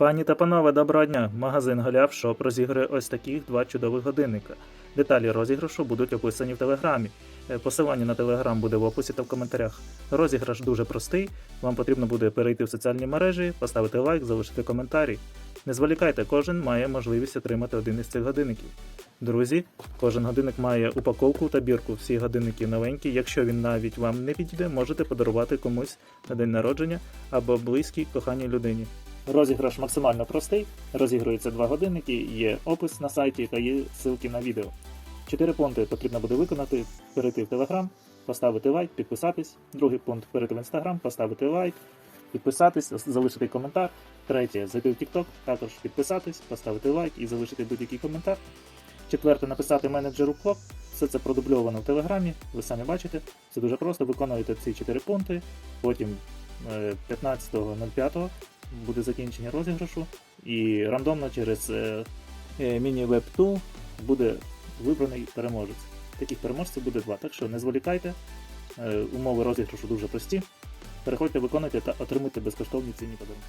Пані та панове, доброго дня! Магазин Голяв Шоп розігрує ось таких два чудових годинника. Деталі розіграшу будуть описані в телеграмі. Е, Посилання на телеграм буде в описі та в коментарях. Розіграш дуже простий. Вам потрібно буде перейти в соціальні мережі, поставити лайк, залишити коментарі. Не зволікайте, кожен має можливість отримати один із цих годинників. Друзі, кожен годинник має упаковку та бірку. Всі годинники новенькі. Якщо він навіть вам не підійде, можете подарувати комусь на день народження або близькій коханій людині. Розіграш максимально простий. Розігрується два годинники, є опис на сайті та є ссылки на відео. Чотири пункти потрібно буде виконати: перейти в Telegram, поставити лайк, підписатись. Другий пункт перейти в Instagram, поставити лайк, підписатись, залишити коментар. Третє зайти в TikTok, також підписатись, поставити лайк і залишити будь-який коментар. Четверте написати менеджеру КОП. Все це продубльовано в Телеграмі, ви самі бачите. Це дуже просто. Виконуєте ці чотири пункти. Потім е, 15.05 буде закінчення розіграшу, і рандомно через е, е, міні-веб Tool буде вибраний переможець. Таких переможців буде два. Так що не зволікайте. Е, Умови розіграшу дуже прості. Переходьте, виконуйте та отримуйте безкоштовні цінні подарунки.